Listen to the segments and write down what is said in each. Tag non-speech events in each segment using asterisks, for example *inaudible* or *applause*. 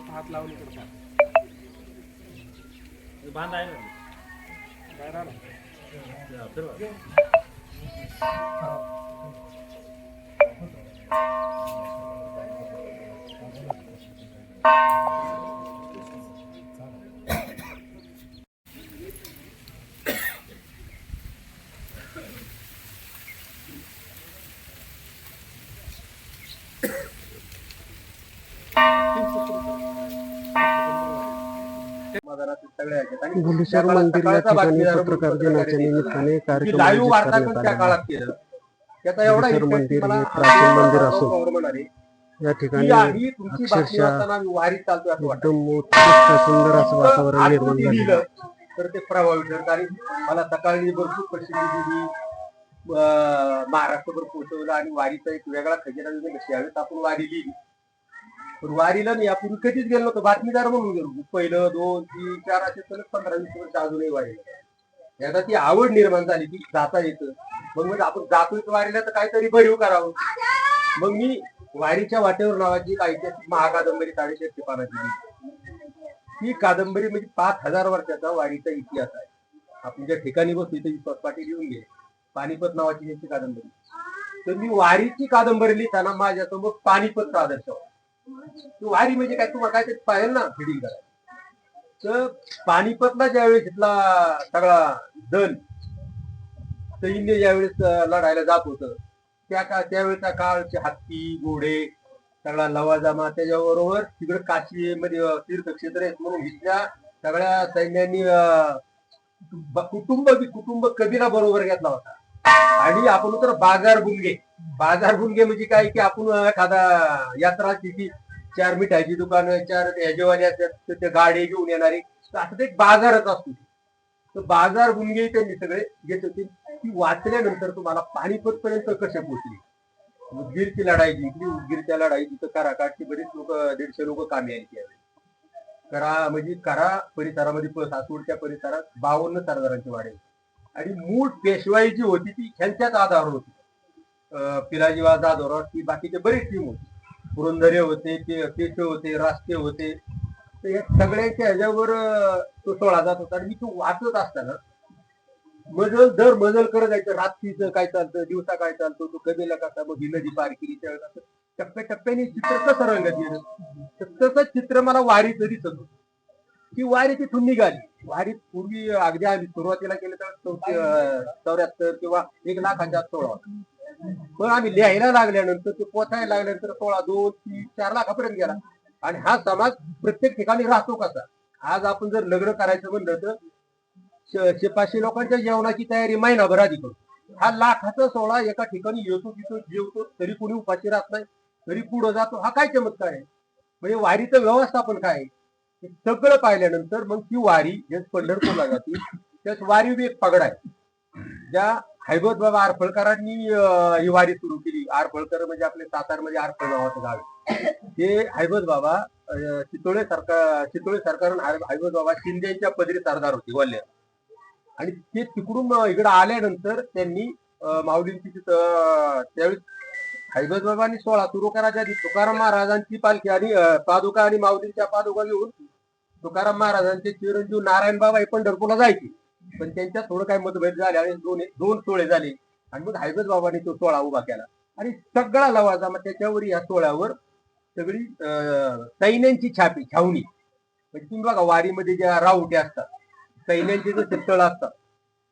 फक्त हात लावून इकडे फार बांध आहे ना? काय बुलेश्वर मंदिर या ठिकाणी पत्रकार दिनाच्या निमित्ताने कार्यक्रम लाईव्ह त्या काळात केलं. त्याचा एवढा मंदिर हे प्राचीन मंदिर असून या ठिकाणी अक्षरशः एकदम उत्कृष्ट सुंदर असं वातावरण निर्माण झालं. तर ते प्रभावी ठरतं. आणि मला सकाळी भरपूर प्रसिद्धी दिली. महाराष्ट्रभर पोहोचवलं आणि वारीचा एक वेगळा खजिना मी त्यावेळेस आपण वारी लिहिली. पण वारीला मी यापूर्वी कधीच गेलो नव्हतो. बातमीदार म्हणून गेलो पहिलं दोन तीन चार असे सलग पंधरा वीस वर्ष अजूनही वारीला एकदा ती आवड निर्माण झाली की जाता येतं. मग म्हणजे आपण जातोय वारीला तर काहीतरी भरीव करावं. मग मी वारीच्या वाटेवर नावाची एक ऐतिहासिक महाकादंबरी साडेशे पानाची लिहिली ही कादंबरी म्हणजे पाच हजार वर्षाचा वारीचा इतिहास आहे. आपण ज्या ठिकाणी बसतो इथे विश्वास पाटील येऊन घे. पानिपत नावाची त्यांची कादंबरी. तर मी वारीची कादंबरी लिहिताना माझ्यासमोर पानिपतचा आदर्श होता. वारी म्हणजे काय? तुम्हाला काय ते पाहिजे ना फिडिंग करा तर पानिपतला ज्यावेळेस इथला सगळा दल सैन्य ज्यावेळेस लढायला जात होतं त्या का त्यावेळेचा काळचे हत्ती घोडे सगळा लवाजमा त्याच्याबरोबर तिकडे काशी मध्ये तीर्थक्षेत्र आहेत म्हणून इथल्या सगळ्या सैन्यांनी कुटुंब कुटुंब कबीला बरोबर घेतला होता. आणि आपण तर बाजार बुंगे बाजार बुंगे म्हणजे काय की आपण एखादा यात्रा किती चार मिठाईची दुकान चार ह्याजेवाले असतात ते गाडी घेऊन येणारी. तर असं ते एक बाजारच असतो. तर बाजार गुंगे त्यांनी सगळे घेत होते. ती वाचल्यानंतर तुम्हाला पाणीपत पर्यंत कसे पोहोचले? उदगीरची लढाई जिंकली उदगीरच्या लढाई तिथं कराकाठची बरीच लोक दीडशे लोक कामी आली त्यावेळी करा म्हणजे करा परिसरामध्ये सासवडच्या परिसरात बावन्न सरदारांची वाढे आणि मूळ पेशवाई जी होती ती ह्यांच्याच आधारावर होती. पिलाजीवा जाधवराव ती बाकीचे बरीच टीम होती. पुरंदरे होते ते केशव होते राष्ट्रीय होते. तर या सगळ्याच्या ह्याच्यावर तो सोळा जात होता. आणि मी तो वाचत असताना मजल दर मजल करत जायचं. रात्रीचं काय चालतं दिवसा काय चालतो तो कधीला कसा मग ही नदी पार केली त्यावेळेस टप्प्या टप्प्याटप्प्याने चित्र कसं रंगत गेलं? तर तसंच चित्र मला वारीचं दिसत होतं. की वारी तिथून निघाली. वारी पूर्वी अगदी आम्ही सुरुवातीला केलं तर चौथी चौऱ्याहत्तर किंवा एक लाखाच्या सोळा मग आम्ही लिहायला लागल्यानंतर ते पोचायला लागल्यानंतर सोळा दोन तीन चार लाखापर्यंत गेला. आणि हा समाज प्रत्येक ठिकाणी राहतो कसा? आज आपण जर लग्न करायचं म्हणलं तर श- पाचशे लोकांच्या जेवणाची तयारी महिनाभर आधी करतो हा लाखाचा सोळा एका ठिकाणी येतो तिथं जेवतो तरी कोणी उपाशी राहत नाही तरी पुढे जातो. हा काय चमत्कार आहे? म्हणजे वारीचं व्यवस्थापन काय आहे? हे सगळं पाहिल्यानंतर मग ती वारी जे पंढरपूरला जाते त्याच वारी बी एक पगड आहे. ज्या हैबत बाबा आरफळकरांनी अं, ही वारी सुरू केली. आरफळकर म्हणजे आपले सातारमध्ये आरफळ नावाचं गाव आहे. ते हैबत बाबा चितोळे सरकार चितोळे सरकार हैबत बाबा शिंदेच्या पदरी सरदार होते वल्ल्या आणि ते तिकडून इकडे आल्यानंतर त्यांनी माऊलींची तिथं त्यावेळी हैबत बाबांनी सोळा तुरुकाराच्या आधी तुकाराम महाराजांची पालखी आणि पादुका आणि माऊलींच्या पादुका घेऊन तुकाराम महाराजांचे चिरंजीव नारायण बाबा हे पंढरपूरला जायचे. पण त्यांच्यात थोडं काय मतभेद झाले आणि दोन दोन सोळे झाले. आणि मग हायबज बाबांनी तो सोळा उभा केला. आणि सगळा लवाजा मग त्याच्यावर या सोळ्यावर सगळी सैन्यांची छापी छावणी. म्हणजे तुम्ही बघा वारीमध्ये ज्या राऊटे असतात सैन्यांचे जे तळ असतात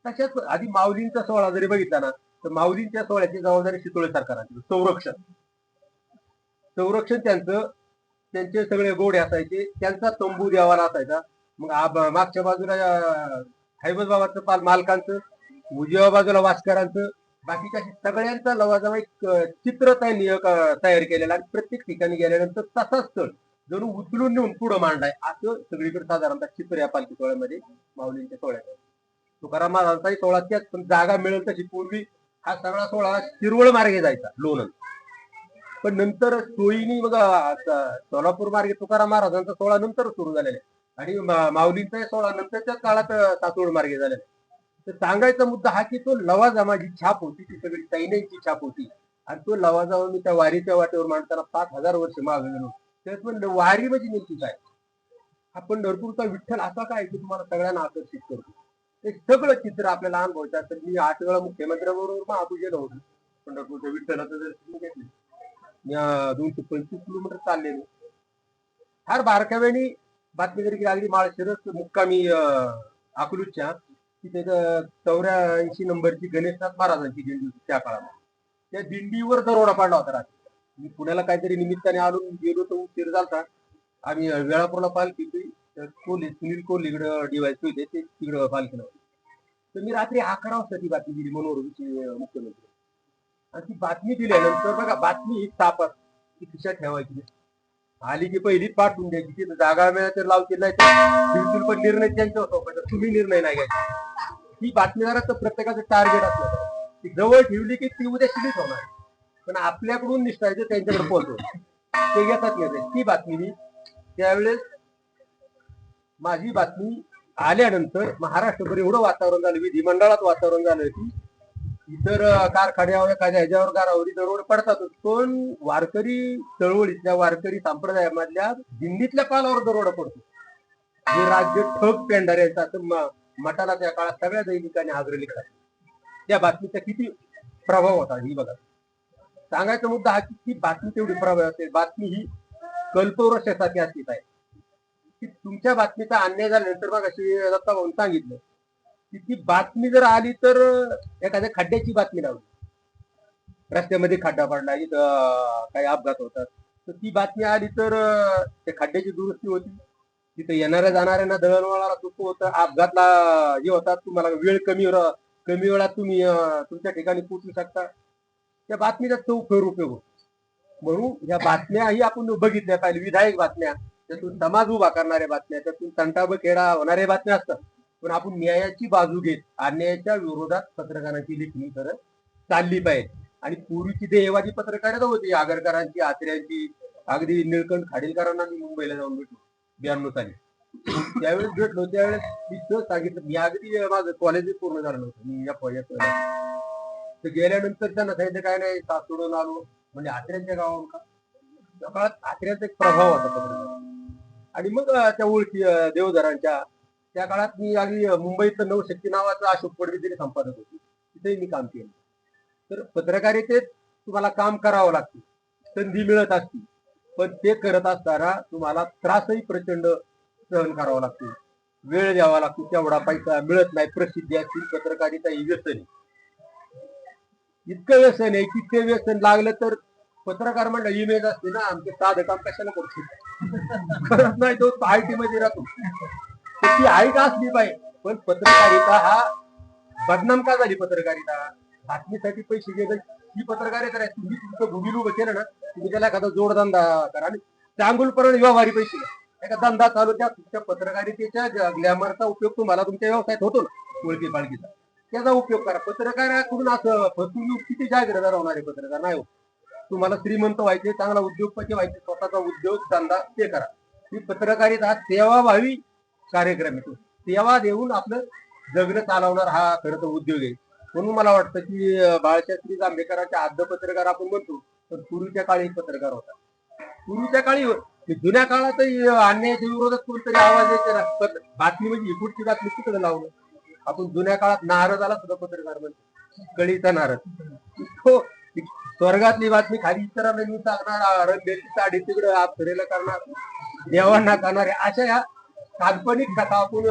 तशाच आधी माऊलींचा सोहळा जरी बघितला ना तर माऊलींच्या सोहळ्याची जबाबदारी शितोळे सरकारांची म्हणजे संरक्षण. संरक्षण त्यांचं त्यांचे सगळे गोडे असायचे त्यांचा तंबू द्यावाला असायचा. मग मागच्या बाजूला अं, हैबत बाबाचं पाल मालकांचं उजव्या बाजूला वासकरांचं बाकीच्या सगळ्यांचा लवाजमा एक चित्र तयार केलेलं आणि प्रत्येक ठिकाणी गेल्यानंतर तसाच स्थळ जणू उचलून नेऊन पुढं मांडलाय. असं सगळीकडे साधारणतः चित्र या पालखी सोहळ्यामध्ये माऊलींच्या सोहळ्यात तुकाराम महाराजांचाही सोहळा त्याच पण जागा मिळेल तशी पूर्वी हा सगळा सोहळा शिरवळ मार्गे जायचा लोणंद. पण नंतर सोयीनी बघा सोलापूर मार्गे तुकाराम महाराजांचा सोहळा नंतर सुरू झालेला आहे. आणि माऊलींचा सोहळा नंतरच्या काळात अं, सासवड मार्गे झालेला तर सांगायचा मुद्दा हा की तो लवाजमा जी छाप होती ती सगळी सैन्यांची छाप होती. आणि तो लवाजमा मी त्या वारीच्या वाटेवर मांडताना पाच हजार वर्ष मागे गेलो त्यात पण वारी म्हणजे नेमकी काय? हा पंढरपूरचा विठ्ठल असा काय की तुम्हाला सगळ्यांना आकर्षित करतो? ते सगळं चित्र आपल्याला अनुभवतात तर मी आठ वेळा मुख्यमंत्र्याबरोबर महापूजेला होतो. पंढरपूरच्या विठ्ठलाचं दर्शन घेतलं. मी दोनशे पंचवीस किलोमीटर चाललेलो. फार बारकाव्याने बातमी जरी लागली माळ माळशिरस मुक्कामी अकलूजच्या. तिथे चौऱ्याऐंशी नंबरची गणेशनाथ महाराजांची दिंडी होती त्या काळात त्या दिंडीवर दरोडा पडला होता रात्री. मी पुण्याला काहीतरी निमित्ताने आणून गेलो तर उशीर झालता आम्ही वेळापूरला पालखी केली. तर कोल्हे सुनील कोल्हे इकडं डिवायस होते ते तिकडं पालखीला केलं तर मी रात्री अकरा वाजता ती बातमी दिली मनोरमीची मुख्यमंत्री. आणि ती बातमी दिल्यानंतर बघा बातमी ही तापात ती खिशात ठेवायची. आली की पहिली पाठवून द्यायची. तिथं जागा मिळाल्या तर लावतील नाही तर बिलकुल पण निर्णय त्यांचा होतो पण तुम्ही निर्णय नाही घ्यायचा. ही बातमीदाराचं प्रत्येकाचं टार्गेट असलं ती जवळ ठेवली की ती उद्या शिलीच होणार. पण आपल्याकडून निष्ठायचं त्यांच्याकडे पोहोचव ते घेतात निर्णय ती बातमी मी त्यावेळेस माझी बातमी आल्यानंतर महाराष्ट्रभर एवढं वातावरण झालं विधिमंडळात वातावरण झालं की इतर कारखान्यावर एखाद्या ह्याच्यावर गारावरी दररोड पडतातच पण वारकरी चळवळीतल्या वारकरी संप्रदायामधल्या दिंडीतल्या पालावर दरोडा पडतो. हे राज्य ठग पेंढाऱ्यांचा असं मठाला त्या काळात सगळ्या दैनिकांनी आग्रहली लिखला त्या बातमीचा किती प्रभाव होता ही बघा. सांगायचा मुद्दा हा की ती बातमी तेवढी प्रभाव असेल बातमी ही कल्पवृक्षासाठी असली पाहिजे. की तुमच्या बातमीचा अन्याय झाल्यानंतर मग अशी दत्ता भाऊन सांगितलं. की ती बातमी जर आली तर एखाद्या खड्ड्याची बातमी लावली. रस्त्यामध्ये खड्डा पडला इथं काही अपघात होतात. तर ती बातमी आली तर ते त्या खड्ड्याची दुरुस्ती होती. तिथे येणाऱ्या जाणाऱ्यांना दळणवळणाला सोपं होतं. अपघातला हे होतात तुम्हाला वेळ कमी कमी वेळात तुम्ही तुमच्या ठिकाणी पोहोचू शकता. त्या बातमीचा तो उपयोग होतो. म्हणून ह्या बातम्याही आपण बघितल्या पाहिजे. विधायक बातम्या त्यातून समाज उभा करणाऱ्या बातम्या त्यातून तंटाब खेडा होणाऱ्या बातम्या असतात. पण आपण न्यायाची बाजू घेत अन्यायाच्या विरोधात पत्रकारांची लेखणी करत चालली पाहिजे. आणि पूर्वीची देहवादी पत्रकारिता होती आगरकरांची आत्र्यांची अगदी निळकंठ खाडीलकरांना मी मुंबईला जाऊन भेटलो ब्याण्णव साली. त्यावेळेस भेटलो त्यावेळेस मी सहज सांगितलं मी अगदी माझं कॉलेज पूर्ण झालं नव्हतं. मी या तर गेल्यानंतर त्यांना सांगितलं काय नाही सासोडून आलो. म्हणजे आत्र्यांच्या गावावर का? त्या काळात आत्र्याचा एक प्रभाव होता पत्रकार आणि मग त्या ओळखी देवधरांच्या त्या काळात मी अगदी अं, मुंबईत नवशक्ती नावाचा अशोक पडवी संपादक होती. तिथेही मी काम केलं. तर पत्रकारितेत तुम्हाला काम करावं लागते. संधी मिळत असते. पण ते करत असताना तुम्हाला त्रासही प्रचंड सहन करावा लागतो. वेळ द्यावा लागतो. तेवढा पैसा मिळत नाही. प्रसिद्धी असतील पत्रकारिता ही व्यसन आहे. इतकं व्यसन आहे की ते व्यसन लागलं तर पत्रकार म्हणलं इमेज असते ना आमचे साधं काम कशाला करतो *laughs* करत नाही तो आय टी मध्ये राहतो. ती आहे का असली पाहिजे पण पत्रकारिता हा बदनाम का झाली पत्रकारिता? बातमीसाठी पैसे घेत ही पत्रकारिता आहे तुम्ही तुमचं भूमील उभं केलं ना तुम्ही त्याला एखादा जोडधंदा करा. आणि चांगुलपर्यंत व्यवहारी पैसे एका धंदा चालू त्या तुमच्या पत्रकारितेच्या ग्लॅमरचा उपयोग तुम्हाला तुमच्या व्यवसायात होतो ना ओळखी पाळखीचा त्याचा उपयोग करा. पत्रकाराकडून असं फसवणूक किती जागृत राहणारे पत्रकार? नाही हो. तुम्हाला श्रीमंत व्हायचे चांगला उद्योगपती व्हायचे स्वतःचा उद्योग धंदा ते करा. ही पत्रकारिता सेवा व्हावी कार्यक्रम आहे तो. सेवा देऊन आपलं जगणं चालवणार हा खरं तर उद्योग आहे. म्हणून मला वाटतं की बाळशास्त्री जांभेकरांच्या आद्य पत्रकार आपण म्हणतो पण पूर्वीच्या काळी पत्रकार होता. पूर्वीच्या काळी जुन्या काळातही अन्यायाच्या विरोधात कोणतरी आवाज येते ना. बातमी म्हणजे इकडची बातमी तिकडे लावलं आपण जुन्या काळात नारदाला सुद्धा पत्रकार म्हणतो. कळीचा नारद. हो, तो स्वर्गातली बातमी खाली इतरांना सांगणार रंगेची साडी तिकडे आपरेला करणार देवांना करणार अशा या काल्पनिक कथा आपण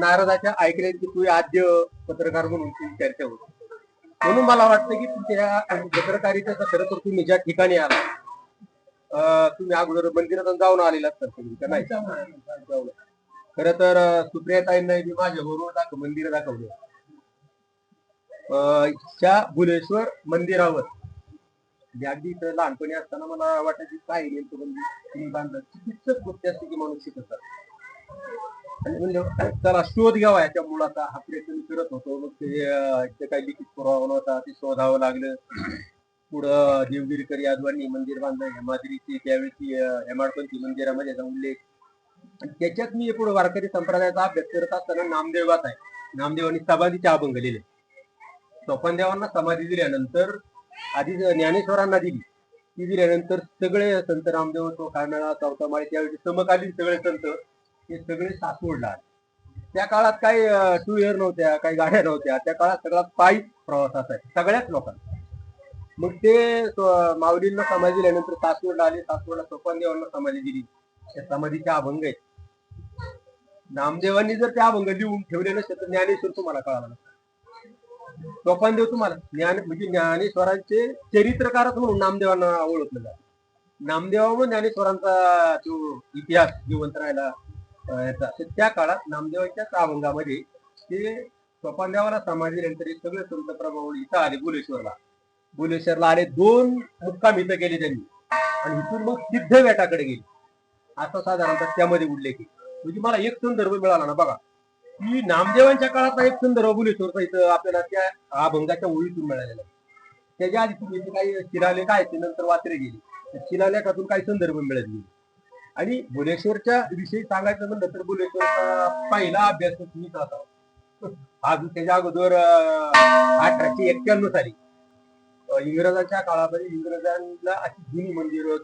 नारदाच्या ऐकण्याची तुम्ही आद्य पत्रकार म्हणून ती चर्चा होती. म्हणून मला वाटतं की तुमच्या पत्रकारितेचा खरं तर तुम्ही ज्या ठिकाणी आला तुम्ही अगोदर मंदिरात जाऊन आलेला असतात तुम्ही का नाही? खर तर सुप्रियाताईंना मी माझ्या बरोबर दाखव मंदिर दाखवले. अं, त्या बुलेश्वर मंदिरावर. म्हणजे अगदी इथं लहानपणी असताना मला वाटायची काय नेमकं म्हणजे तुम्ही बांधलं. चिकित्सक गोष्टी असते की माणूस शिकत असतात म्हणजे चला शोध घ्यावा याच्या मुलाचा. हा प्रयत्न मी करत होतो. मग ते काही लिखित पुरावा होता. ते शोधावं लागलं. पुढं देवगिरीकर यादवांनी मंदिर बांधलं. हेमाद्रीची त्यावेळी हेमाडपंथी मंदिरामध्ये उल्लेख. त्याच्यात मी पुढे वारकरी संप्रदायाचा अभ्यास करत असताना नामदेवात आहे. नामदेवांनी समाधीचे अभंग लिहिले. सोपानदेवांना समाधी दिल्यानंतर आधी ज्ञानेश्वरांना दिली. ती दिल्यानंतर सगळे संत रामदेव तो कानाळा चौथा माळी त्यावेळी समकालीन सगळे संत हे सगळे सासवडला आले. त्या काळात काही टू व्हीलर नव्हत्या काही गाड्या नव्हत्या. त्या काळात सगळा पायी प्रवास असायचा सगळ्याच लोकांना मग ते माऊलींना समाधी दिल्यानंतर सासवडला आले सासवडला सोपान देवांना समाधी दिली. त्या समाधीचे अभंग आहेत. नामदेवांनी जर ते अभंग लिहून ठेवले नसते तर ज्ञानेश्वर तुम्हाला कळाला नसतं. सोपान देव तुम्हाला ज्ञान म्हणजे ज्ञानेश्वरांचे चरित्रकारच म्हणून नामदेवांना ओळखलं जातं. नामदेवामुळे ज्ञानेश्वरांचा जो इतिहास जिवंत राहिला याचा तर त्या काळात नामदेवांच्याच अभंगामध्ये ते सोपान देवाला समाधी नंतर हे सगळे संत प्रभाव इथं आले बुलेश्वरला भुलेश्वरला आले दोन मुक्काम इथं गेले त्यांनी. आणि इथून मग सिद्ध बेटाकडे गेले. असा साधारणतः त्यामध्ये उल्लेख आहे. म्हणजे मला एक संदर्भ मिळाला ना बघा. की नामदेवांच्या काळातला एक संदर्भ बुलेश्वरचा इथं आपल्याला त्या अभंगाच्या ओळीतून मिळालेला त्याच्या आधी तुम्ही काही शिलालेख आहे ते नंतर वात्रे गेले. शिलालेखातून काही संदर्भ मिळत नाही. आणि भुवनेश्वरच्या विषयी सांगायचं म्हणलं तर भुवनेश्वरचा पहिला अभ्यास मीच असावा *laughs* आज त्याच्या अगोदर अठराशे एक्क्याण्णव साली इंग्रजांच्या काळामध्ये इंग्रजांना अशी जुनी मंदिरं